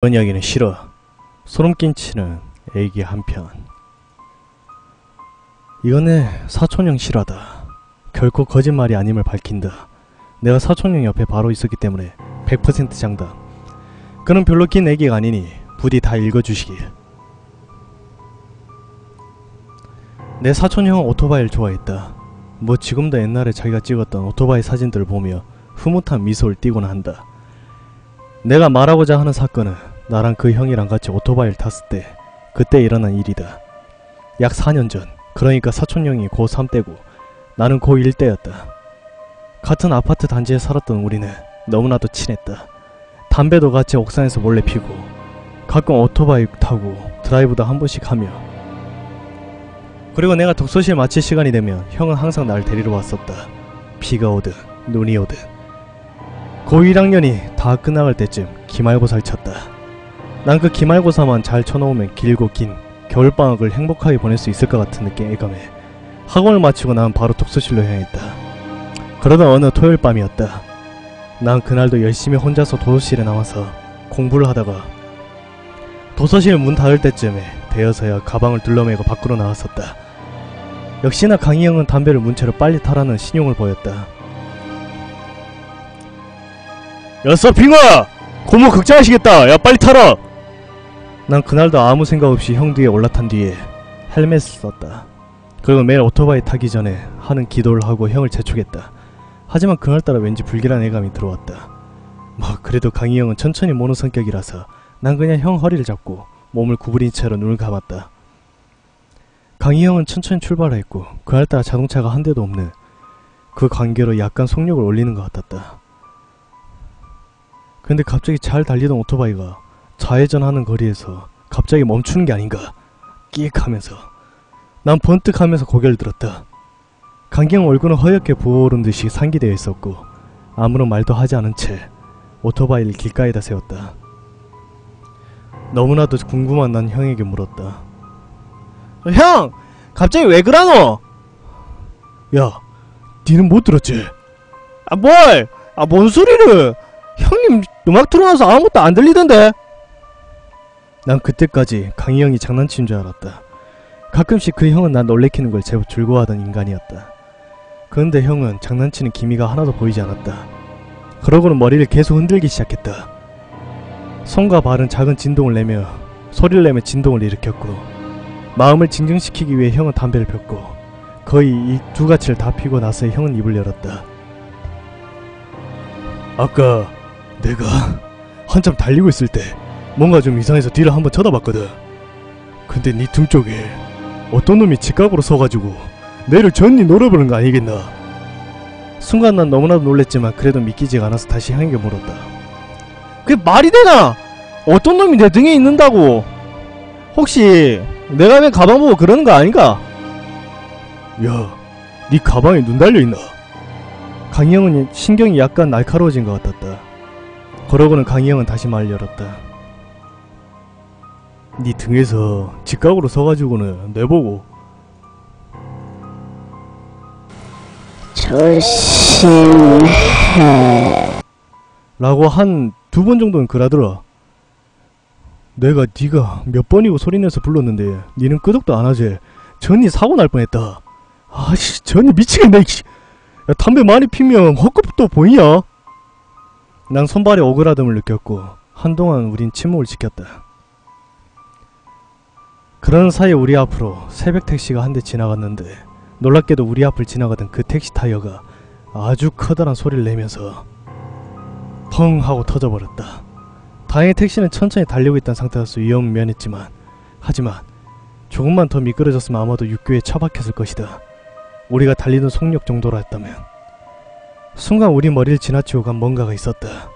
이번 이야기는 싫어. 소름 끼치는 애기 한편. 내 사촌형 실화다. 결코 거짓말이 아님을 밝힌다. 내가 사촌형 옆에 바로 있었기 때문에 100% 장담. 그는 별로 긴 애기가 아니니 부디 다 읽어주시길. 내 사촌형은 오토바이를 좋아했다. 뭐 지금도 옛날에 자기가 찍었던 오토바이 사진들을 보며 흐뭇한 미소를 띠곤 한다. 내가 말하고자 하는 사건은 나랑 그 형이랑 같이 오토바이를 탔을 때 그때 일어난 일이다. 약 4년 전, 그러니까 사촌 형이 고3 때고 나는 고1 때였다. 같은 아파트 단지에 살았던 우리는 너무나도 친했다. 담배도 같이 옥상에서 몰래 피고 가끔 오토바이 타고 드라이브도 한 번씩 하며 그리고 내가 독서실 마칠 시간이 되면 형은 항상 날 데리러 왔었다. 비가 오든 눈이 오든 고1 학년이 다 끝나갈 때쯤 기말고사를 쳤다. 난 그 기말고사만 잘 쳐놓으면 길고 긴 겨울방학을 행복하게 보낼 수 있을 것 같은 느낌 예감해 학원을 마치고 난 바로 독서실로 향했다. 그러던 어느 토요일 밤이었다. 난 그날도 열심히 혼자서 도서실에 나와서 공부를 하다가 도서실 문 닫을 때쯤에 되어서야 가방을 둘러매고 밖으로 나왔었다. 역시나 강희 형은 담배를 문채로 빨리 타라는 신용을 보였다. 야 서핑아! 고모 걱정하시겠다! 야 빨리 타라! 난 그날도 아무 생각 없이 형 뒤에 올라탄 뒤에 헬멧을 썼다. 그리고 매일 오토바이 타기 전에 하는 기도를 하고 형을 재촉했다. 하지만 그날따라 왠지 불길한 예감이 들어왔다. 뭐 그래도 강희 형은 천천히 모는 성격이라서 난 그냥 형 허리를 잡고 몸을 구부린 채로 눈을 감았다. 강희 형은 천천히 출발했고 그날따라 자동차가 한 대도 없는 그 관계로 약간 속력을 올리는 것 같았다. 근데 갑자기 잘 달리던 오토바이가 좌회전하는 거리에서 갑자기 멈추는 게 아닌가 끼익 하면서 난 번뜩 하면서 고개를 들었다. 강경 얼굴은 허옇게 부어오른 듯이 상기되어 있었고 아무런 말도 하지 않은 채 오토바이를 길가에다 세웠다. 너무나도 궁금한 난 형에게 물었다. 형! 갑자기 왜 그러노? 야, 니는 못 들었지? 아 뭘? 아 뭔 소리를? 형님 음악 틀어놔서 아무것도 안 들리던데? 난 그때까지 강희 형이 장난친 줄 알았다. 가끔씩 그 형은 난 놀래키는 걸 제법 즐거워하던 인간이었다. 그런데 형은 장난치는 기미가 하나도 보이지 않았다. 그러고는 머리를 계속 흔들기 시작했다. 손과 발은 작은 진동을 내며 소리를 내며 진동을 일으켰고 마음을 진정시키기 위해 형은 담배를 폈고 거의 이 두 가지를 다 피고 나서 형은 입을 열었다. 아까 내가 한참 달리고 있을 때 뭔가 좀 이상해서 뒤를 한번 쳐다봤거든. 근데 네 등 쪽에 어떤 놈이 직각으로 서가지고 내를 전니 노려보는 거 아니겠나? 순간 난 너무나도 놀랬지만 그래도 믿기지가 않아서 다시 형에게 물었다. 그게 말이 되나? 어떤 놈이 내 등에 있는다고? 혹시 내가 왜 가방 보고 그러는 거 아닌가? 야, 네 가방에 눈 달려 있나? 강희영은 신경이 약간 날카로워진 것 같았다. 그러고는 강희영은 다시 말을 열었다. 네 등에서 직각으로 서가지고는 내보고 조심해. 라고 한 두 번 정도는 그러더라. 내가 네가 몇 번이고 소리내서 불렀는데 니는 끄덕도 안 하지. 전이 사고 날 뻔했다. 아씨 전이 미치겠네. 이씨. 야, 담배 많이 피면 헛급도 보이냐? 난 손발에 오그라듦을 느꼈고 한동안 우린 침묵을 지켰다. 그러는 사이 우리 앞으로 새벽 택시가 한 대 지나갔는데 놀랍게도 우리 앞을 지나가던 그 택시 타이어가 아주 커다란 소리를 내면서 펑 하고 터져버렸다. 다행히 택시는 천천히 달리고 있던 상태여서 위험은 면했지만 하지만 조금만 더 미끄러졌으면 아마도 육교에 처박혔을 것이다. 우리가 달리는 속력 정도라 했다면 순간 우리 머리를 지나치고 간 뭔가가 있었다.